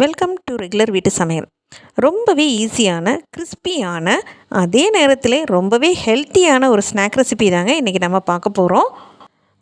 Welcome to regular வீட்டு சமையல். ரொம்பவே ஈஸியான கிறிஸ்பியான அதே நேரத்தில் ரொம்பவே ஹெல்த்தியான ஒரு ஸ்நாக் ரெசிபி தாங்க இன்றைக்கி நம்ம பார்க்க போகிறோம்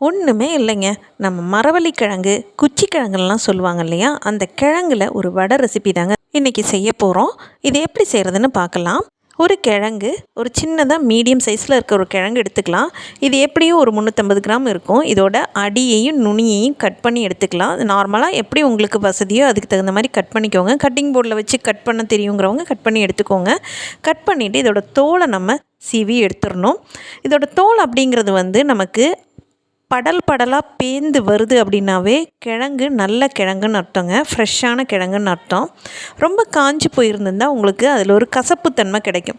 ஒன்றுமே இல்லைங்க. நம்ம மரவள்ளி கிழங்கு குச்சி கிழங்குலாம் சொல்லுவாங்க இல்லையா? அந்த கிழங்குல ஒரு வடை ரெசிபி தாங்க இன்றைக்கி செய்ய போகிறோம் இது எப்படி செய்கிறதுன்னு பார்க்கலாம். ஒரு கிழங்கு ஒரு சின்னதாக மீடியம் சைஸில் இருக்க ஒரு கிழங்கு எடுத்துக்கலாம். இது எப்படியும் ஒரு முந்நூற்றம்பது கிராம் இருக்கும். இதோட அடியையும் நுனியையும் கட் பண்ணி எடுத்துக்கலாம். நார்மலாக எப்படி உங்களுக்கு வசதியோ அதுக்கு தகுந்த மாதிரி கட் பண்ணிக்கோங்க. கட்டிங் போர்டில் வச்சு கட் பண்ண தெரியுங்கிறவங்க கட் பண்ணி எடுத்துக்கோங்க. கட் பண்ணிவிட்டு இதோட தோலை நம்ம சீவி எடுத்துடணும். இதோட தோல் அப்படிங்கிறது வந்து நமக்கு படல் படலாக பேந்து வருது அப்படின்னாவே கிழங்கு நல்ல கிழங்குன்னு அர்த்தங்க ஃப்ரெஷ்ஷான கிழங்குன்னு அர்த்தம். ரொம்ப காஞ்சி போயிருந்திருந்தால் உங்களுக்கு அதில் ஒரு கசப்புத்தன்மை கிடைக்கும்.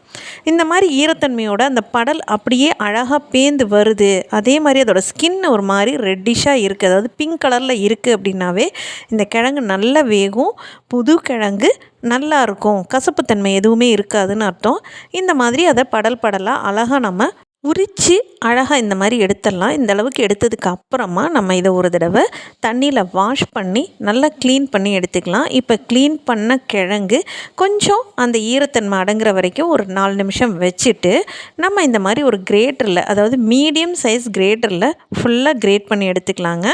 இந்த மாதிரி ஈரத்தன்மையோட அந்த படல் அப்படியே அழகாக பேந்து வருது. அதே மாதிரி அதோட ஸ்கின் ஒரு மாதிரி ரெட்டிஷாக இருக்குது அதாவது பிங்க் கலரில் இருக்குது அப்படின்னாவே இந்த கிழங்கு நல்ல வேகும். புது கிழங்கு நல்லா இருக்கும். கசப்புத்தன்மை எதுவுமே இருக்காதுன்னு அர்த்தம். இந்த மாதிரி அதை படல் படலாக அழகாக நம்ம உரித்து அழகாக இந்த மாதிரி எடுத்துடலாம். இந்த அளவுக்கு எடுத்ததுக்கு அப்புறமா நம்ம இதை ஒரு தடவை தண்ணியில் வாஷ் பண்ணி நல்லா க்ளீன் பண்ணி எடுத்துக்கலாம். இப்போ க்ளீன் பண்ண கிழங்கு கொஞ்சம் அந்த ஈரத்தன்மை அடங்குற வரைக்கும் ஒரு நாலு நிமிஷம் வச்சுட்டு நம்ம இந்த மாதிரி ஒரு கிரேட்டரில் அதாவது மீடியம் சைஸ் கிரேட்டரில் ஃபுல்லாக கிரேட் பண்ணி எடுத்துக்கலாங்க.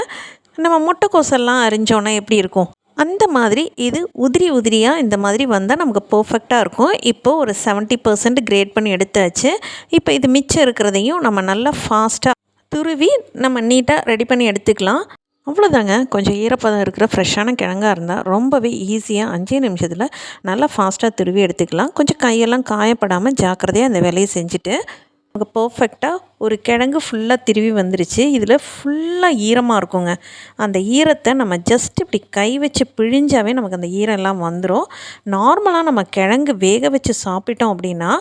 நம்ம முட்டைக்கோசெல்லாம் அரிஞ்சோன்னா எப்படி இருக்கும்? அந்த மாதிரி இது உதிரி உதிரியாக இந்த மாதிரி வந்தால் நமக்கு பர்ஃபெக்டாக இருக்கும். இப்போது ஒரு செவன்ட்டி பர்சன்ட் கிரேட் பண்ணி எடுத்தாச்சு. இப்போ இது மிச்சம் இருக்கிறதையும் நம்ம நல்லா ஃபாஸ்ட்டாக துருவி நம்ம நீட்டாக ரெடி பண்ணி எடுத்துக்கலாம். அவ்வளோதாங்க கொஞ்சம் ஈரப்பதம் இருக்கிற ஃப்ரெஷ்ஷான கிழங்காக இருந்தால் ரொம்பவே ஈஸியாக அஞ்சே நிமிஷத்தில் நல்லா ஃபாஸ்ட்டாக துருவி எடுத்துக்கலாம். கொஞ்சம் கையெல்லாம் காயப்படாமல் ஜாக்கிரதையாக அந்த வேலையை செஞ்சுட்டு நமக்கு பர்ஃபெக்டாக ஒரு கிழங்கு ஃபுல்லாக திருவி வந்துருச்சு. இதில் ஃபுல்லாக ஈரமாக இருக்குங்க. அந்த ஈரத்தை நம்ம ஜஸ்ட் இப்படி கை வச்சு பிழிஞ்சாவே நமக்கு அந்த ஈரம் எல்லாம் வந்துடும் நார்மலாக நம்ம கிழங்கு வேக வச்சு சாப்பிட்டோம் அப்படின்னா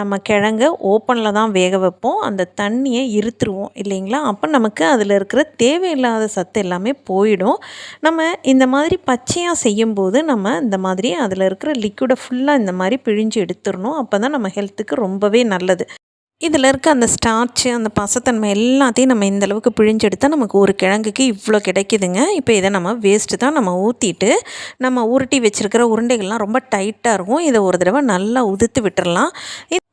நம்ம கிழங்க ஓப்பனில் தான் வேக வைப்போம். அந்த தண்ணியை இருத்துருவோம் இல்லைங்களா? அப்போ நமக்கு அதில் இருக்கிற தேவையில்லாத சத்து எல்லாமே போயிடும். நம்ம இந்த மாதிரி பச்சையாக செய்யும்போது நம்ம இந்த மாதிரி அதில் இருக்கிற லிக்விடை ஃபுல்லாக இந்த மாதிரி பிழிஞ்சு எடுத்துடணும். அப்போ தான் நம்ம ஹெல்த்துக்கு ரொம்பவே நல்லது. இதில் இருக்க அந்த ஸ்டார்ச்சு அந்த பசத்தன்மை எல்லாத்தையும் நம்ம இந்த அளவுக்கு நமக்கு ஒரு கிழங்குக்கு இவ்வளோ கிடைக்குதுங்க. இப்போ இதை நம்ம வேஸ்ட்டு தான் நம்ம ஊற்றிட்டு நம்ம உருட்டி வச்சுருக்கிற உருண்டைகள்லாம் ரொம்ப டைட்டாக இருக்கும். இதை ஒரு தடவை நல்லா உதுத்து விட்டுறலாம்.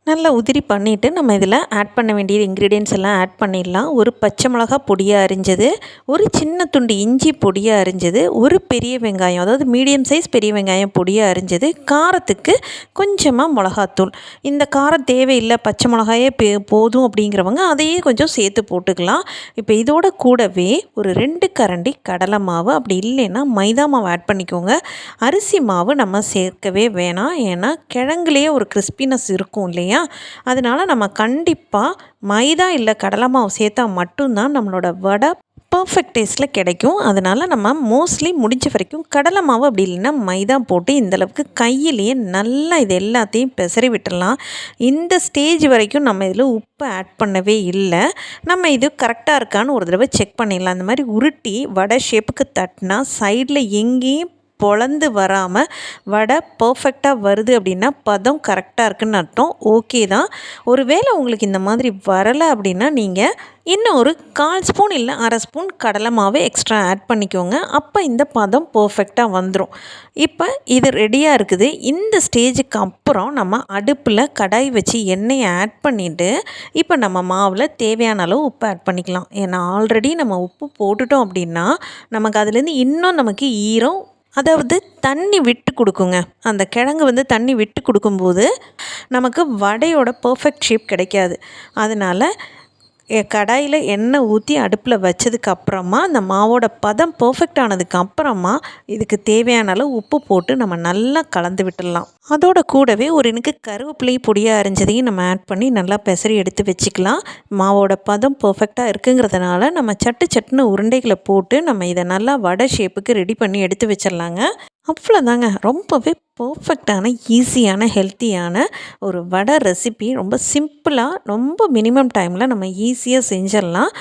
நல்லா உதிரி பண்ணிவிட்டு நம்ம இதில் ஆட் பண்ண வேண்டிய இன்க்ரீடியன்ஸ் எல்லாம் ஆட் பண்ணிடலாம். ஒரு பச்சை மிளகா பொடியாக அரிஞ்சது ஒரு சின்ன துண்டு இஞ்சி பொடியாக அரிஞ்சது ஒரு பெரிய வெங்காயம் அதாவது மீடியம் சைஸ் பெரிய வெங்காயம் பொடியாக அரிஞ்சது காரத்துக்கு கொஞ்சமாக மிளகாத்தூள். இந்த காரம் தேவையில்லை பச்சை மிளகாயே போதும் அப்படிங்கிறவங்க அதையே கொஞ்சம் சேர்த்து போட்டுக்கலாம். இப்போ இதோட கூடவே ஒரு ரெண்டு கரண்டி கடலை மாவு அப்படி இல்லைன்னா மைதா மாவு ஆட் பண்ணிக்கோங்க. அரிசி மாவு நம்ம சேர்க்கவே வேணாம். ஏன்னா கிழங்குலேயே ஒரு கிறிஸ்பினஸ் இருக்கும் இல்லையா? இல்லையா? அதனால் நம்ம கண்டிப்பாக மைதா இல்லை கடலை மாவு சேர்த்தா மட்டும்தான் நம்மளோட வடை பர்ஃபெக்ட் டேஸ்ட்டில் கிடைக்கும். அதனால் நம்ம மோஸ்ட்லி முடிஞ்ச வரைக்கும் கடலை மாவு அப்படி இல்லைன்னா மைதா போட்டு இந்தளவுக்கு கையிலேயே நல்லா இது எல்லாத்தையும் பெசரி விட்டுடலாம் இந்த ஸ்டேஜ் வரைக்கும் நம்ம இதில் உப்பு ஆட் பண்ணவே இல்லை. நம்ம இது கரெக்டாக இருக்கான்னு ஒரு தடவை செக் பண்ணிடலாம். அந்த மாதிரி உருட்டி வடை ஷேப்புக்கு தட்டினா சைடில் எங்கேயும் பொழந்து வராமல் வடை பர்ஃபெக்டாக வருது அப்படின்னா பதம் கரெக்டாக இருக்குன்னு அர்த்தம். ஓகே தான். ஒருவேளை உங்களுக்கு இந்த மாதிரி வரலை அப்படின்னா நீங்கள் இன்னும் ஒரு கால் ஸ்பூன் இல்லை அரை ஸ்பூன் கடலை மாவு எக்ஸ்ட்ரா ஆட் பண்ணிக்கோங்க. அப்போ இந்த பதம் பர்ஃபெக்டாக வந்துடும் இப்போ இது ரெடியாக இருக்குது. இந்த ஸ்டேஜுக்கு அப்புறம் நம்ம அடுப்பில் கடாய் வச்சு எண்ணெயை ஆட் பண்ணிவிட்டு இப்போ நம்ம மாவில் தேவையான அளவு உப்பு ஆட் பண்ணிக்கலாம். ஏன்னா ஆல்ரெடி நம்ம உப்பு போட்டுட்டோம் அப்படின்னா நமக்கு அதுலேருந்து இன்னும் நமக்கு ஈரம் அதாவது தண்ணி விட்டு கொடுக்குங்க. அந்த கிழங்கு வந்து தண்ணி விட்டு கொடுக்கும்போது நமக்கு வடையோட பர்ஃபெக்ட் ஷேப் கிடைக்காது. அதனால் கடாயில் எண்ணெய் ஊற்றி அடுப்பில் வச்சதுக்கப்புறமா அந்த மாவோட பதம் பர்ஃபெக்ட் ஆனதுக்கு அப்புறமா இதுக்கு தேவையான அளவு உப்பு போட்டு நம்ம நல்லா கலந்து விட்டுடலாம். அதோட கூடவே ஒரு எனக்கு கருவேப்பிலை பொடியாக அரைஞ்சதையும் நம்ம ஆட் பண்ணி நல்லா பெசரி எடுத்து வச்சுக்கலாம். மாவோட பதம் பர்ஃபெக்டாக இருக்குங்கிறதுனால நம்ம சட்டு சட்டுன்னு உருண்டைகளை போட்டு நம்ம இதை நல்லா வடை ஷேப்புக்கு ரெடி பண்ணி எடுத்து வச்சிடலாங்க. அவ்வளோதாங்க ரொம்பவே பர்ஃபெக்டான ஈஸியான ஹெல்த்தியான ஒரு வடை ரெசிபி ரொம்ப சிம்பிளாக ரொம்ப மினிமம் டைமில் நம்ம ஈஸியாக செஞ்சிடலாம்.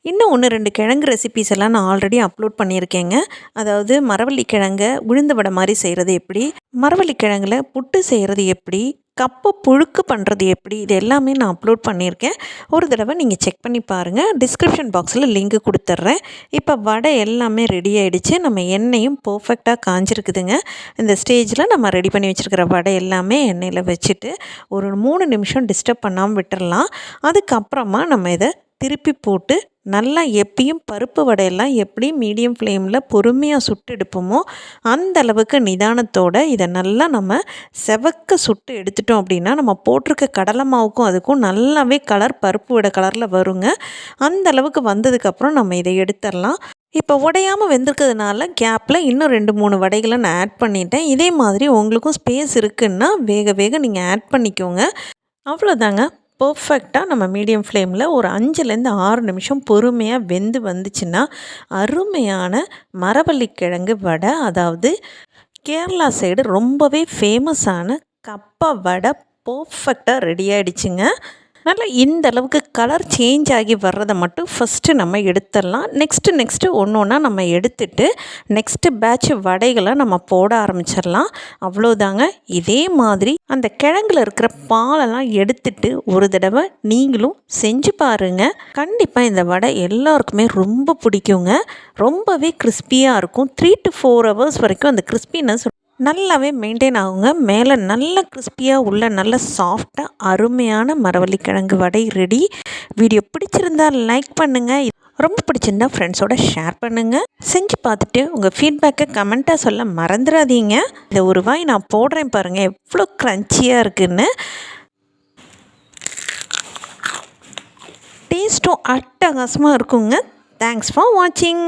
இன்னும் ஒன்று ரெண்டு கிழங்கு ரெசிபிஸ் எல்லாம் நான் ஆல்ரெடி அப்லோட் பண்ணியிருக்கேங்க. அதாவது மரவள்ளி கிழங்க உளுந்த வடை மாதிரி செய்கிறது எப்படி? மரவள்ளி கிழங்குல புட்டு செய்கிறது எப்படி? கப்பை புழுக்கு பண்ணுறது எப்படி? இது எல்லாமே நான் அப்லோட் பண்ணியிருக்கேன். ஒரு தடவை நீங்கள் செக் பண்ணி பாருங்கள் டிஸ்கிரிப்ஷன் பாக்ஸில் லிங்க் கொடுத்துட்றேன் இப்போ வடை எல்லாமே ரெடி ஆகிடுச்சு நம்ம எண்ணெயும் பர்ஃபெக்டாக காஞ்சிருக்குதுங்க. இந்த ஸ்டேஜில் நம்ம ரெடி பண்ணி வச்சுருக்கிற வடை எல்லாமே எண்ணெயில் வச்சுட்டு ஒரு மூணு நிமிஷம் டிஸ்டர்ப் பண்ணாமல் விட்டுடலாம் அதுக்கப்புறமா நம்ம இதை திருப்பி போட்டு நல்லா எப்பயும் பருப்பு வடையெல்லாம் எப்படி மீடியம் ஃப்ளேமில் பொறுமையாக சுட்டு எடுப்போமோ அந்த அளவுக்கு நிதானத்தோடு இதை நல்லா நம்ம செவக்க சுட்டு எடுத்துட்டோம் அப்படின்னா நம்ம போட்டிருக்க கடலை மாவுக்கும் அதுக்கும் நல்லாவே கலர் பருப்பு விட கலரில் வருங்க. அந்த அளவுக்கு வந்ததுக்கப்புறம் நம்ம இதை எடுத்துடலாம். இப்போ உடையாமல் வெந்திருக்கிறதுனால கேப்பில் இன்னும் ரெண்டு மூணு வடைகளை நான் ஆட் பண்ணிட்டேன். இதே மாதிரி உங்களுக்கும் ஸ்பேஸ் இருக்குன்னா வேக வேக நீங்கள் ஆட் பண்ணிக்கோங்க. அவ்வளோதாங்க பர்ஃபெக்டாக நம்ம மீடியம் ஃப்ளேமில் ஒரு அஞ்சுலேருந்து ஆறு நிமிஷம் பொறுமையாக வெந்து வந்துச்சுன்னா அருமையான மரவள்ளிக்கிழங்கு வடை அதாவது கேரளா சைடு ரொம்பவே ஃபேமஸான கப்பா வடை பர்ஃபெக்டாக ரெடி ஆகிடுச்சுங்க நல்லா இந்த அளவுக்கு கலர் சேஞ்ச் ஆகி வர்றதை மட்டும் ஃபஸ்ட்டு நம்ம எடுத்துடலாம். நெக்ஸ்ட்டு நெக்ஸ்ட்டு ஒன்று ஒன்றா நம்ம எடுத்துட்டு நெக்ஸ்ட்டு பேட்ச் வடைகளை நம்ம போட ஆரம்பிச்சிடலாம். அவ்வளோதாங்க இதே மாதிரி அந்த கிழங்குல இருக்கிற பாலெல்லாம் எடுத்துட்டு ஒரு தடவை நீங்களும் செஞ்சு பாருங்கள் கண்டிப்பாக இந்த வடை எல்லாருக்குமே ரொம்ப பிடிக்குங்க. ரொம்பவே கிறிஸ்பியாக இருக்கும். த்ரீ டு ஃபோர் ஹவர்ஸ் வரைக்கும் அந்த கிறிஸ்பினஸ் நல்லாவே மெயின்டைன் ஆகுங்க. மேலே நல்ல கிறிஸ்பியாக உள்ள நல்ல சாஃப்டாக அருமையான மரவள்ளிக்கிழங்கு வடை ரெடி வீடியோ பிடிச்சிருந்தா லைக் பண்ணுங்கள் ரொம்ப பிடிச்சிருந்தா ஃப்ரெண்ட்ஸோட ஷேர் பண்ணுங்கள் செஞ்சு பார்த்துட்டு உங்கள் ஃபீட்பேக்கை கமெண்ட்டாக சொல்ல மறந்துடாதீங்க. இதை ஒரு வாய் நான் போடுறேன் பாருங்கள் எவ்வளோ க்ரன்ச்சியாக இருக்குதுன்னு டேஸ்ட்டும் அட்டகாசமாக இருக்குங்க. தேங்க்ஸ் ஃபார் வாட்சிங்